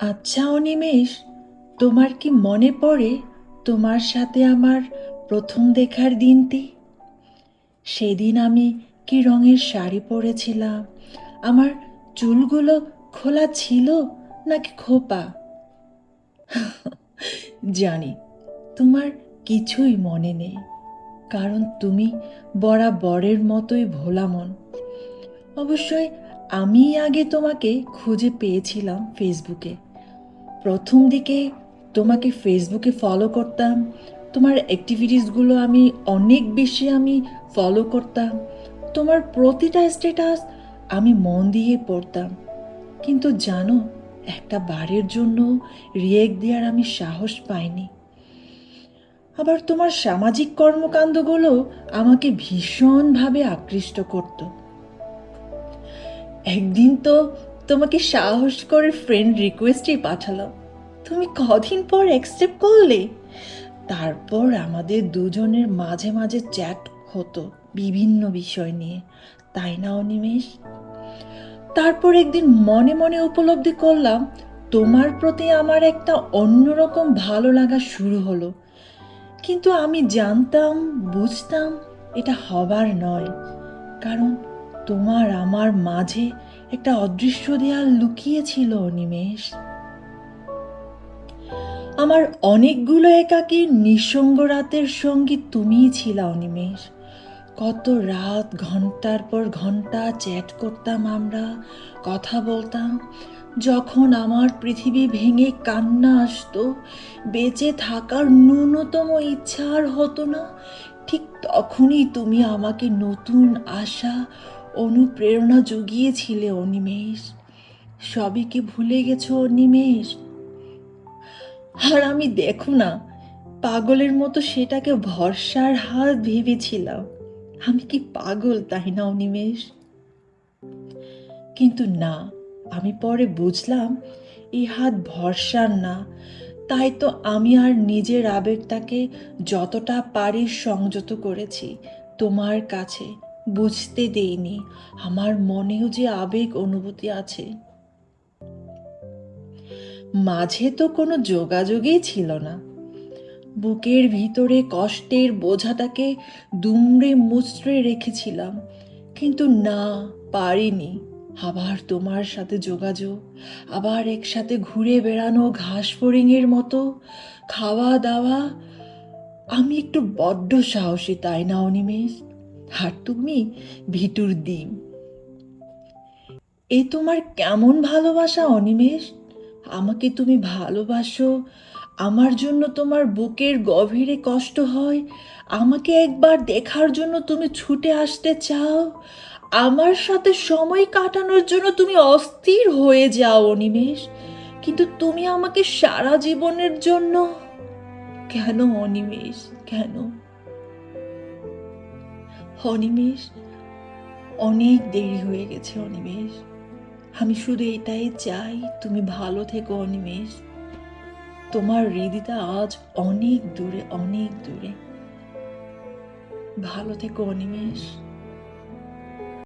আচ্ছা অনিমেষ, তোমার কি মনে পড়ে তোমার সাথে আমার প্রথম দেখার দিনটি? সেদিন আমি কি রঙের শাড়ি পরেছিলাম? আমার চুলগুলো খোলা ছিল নাকি খোপা? জানি, তোমার কিছুই মনে নেই, কারণ তুমি বরাবরের মতোই ভোলা মন। অবশ্যই আমি আগে তোমাকে খুঁজে পেয়েছিলাম ফেসবুকে। প্রথম দিকে তোমাকে ফেসবুকে ফলো করতাম। তোমার অ্যাক্টিভিটিসগুলো আমি অনেক বেশি আমি ফলো করতাম। তোমার প্রতিটা স্ট্যাটাস আমি মন দিয়ে পড়তাম। কিন্তু জানো, একটা বারের জন্য রিয়েক্ট দেওয়ার আমি সাহস পাইনি। আবার তোমার সামাজিক কর্মকাণ্ডগুলো আমাকে ভীষণভাবে আকৃষ্ট করতো। একদিন তো তোমাকে সাহস করে ফ্রেন্ড রিকোয়েস্টই পাঠালাম তুমি কদিন পর অ্যাকসেপ্ট করলে? তারপর আমাদের দুজনের মাঝে মাঝে চ্যাট হতো বিভিন্ন বিষয় নিয়ে। তাই না, অনিমেষ? তারপর একদিন মনে মনে উপলব্ধি করলাম, তোমার প্রতি আমার একটা অন্যরকম ভালো লাগা শুরু হলো। কিন্তু আমি জানতাম, বুঝতাম এটা হবার নয়। কারণ তোমার আমার মাঝে একটা অদৃশ্য দেয়াল লুকিয়ে ছিল অনিমেষ আমার অনেকগুলো একাকী নিঃসঙ্গ রাতের সঙ্গী তুমিই ছিল অনিমেষ কত রাত ঘণ্টার পর ঘণ্টা চ্যাট করতাম আমরা, কথা বলতাম। যখন আমার পৃথিবী ভেঙে কান্না আসতো, বেঁচে থাকার ন্যূনতম ইচ্ছা আর হতো না, ঠিক তখনই তুমি আমাকে নতুন আশা অনুপ্রেরণা জুগিয়েছিলে অনিমেষ সবই কি ভুলে গেছো অনিমেষ আর আমি দেখো না, পাগলের মতো সেটাকে ভরসার হাত ভেবেছিলাম। আমি কি পাগল তাই না অনিমেষ কিন্তু না, আমি পরে বুঝলাম এই হাত ভরসার না। তাই তো আমি আর নিজের আবেগটাকে যতটা পারি সংযত করেছি তোমার কাছে। বুঝতে দেইনি। আমার মনেও যে আবেগ অনুভূতি আছে। মাঝে তো কোনো যোগাযোগই ছিল না। বুকের ভিতরে কষ্টের বোঝাটাকে দুমড়ে মুচড়ে রেখেছিলাম। কিন্তু না, পারিনি। আবার তোমার সাথে যোগাযোগ, আবার একসাথে ঘুরে বেড়ানো ঘাস ফড়িংয়ের মতো খাওয়া দাওয়া। আমি একটু বড্ড সাহসী, তাই না, অনিমেষ? আর তুমি ভিটুর ডিম। এ তোমার কেমন ভালোবাসা, অনিমেষ? আমাকে তুমি ভালোবাসো, আমার জন্য তোমার বুকের গভীরে কষ্ট হয়। আমাকে একবার দেখার জন্য তুমি ছুটে আসতে চাও। আমার সাথে সময় কাটানোর জন্য তুমি অস্থির হয়ে যাও, অনিমেষ। কিন্তু তুমি আমাকে সারা জীবনের জন্য কেন, অনিমেষ? কেন? অনিমেষ, অনেক দেরি হয়ে গেছে অনিমেষ। আমি শুধু এটাই চাই, তুমি ভালো থেকো অনিমেষ। তোমার হৃদিতা আজ অনেক দূরে অনেক দূরে। ভালো থেকো অনিমেষ।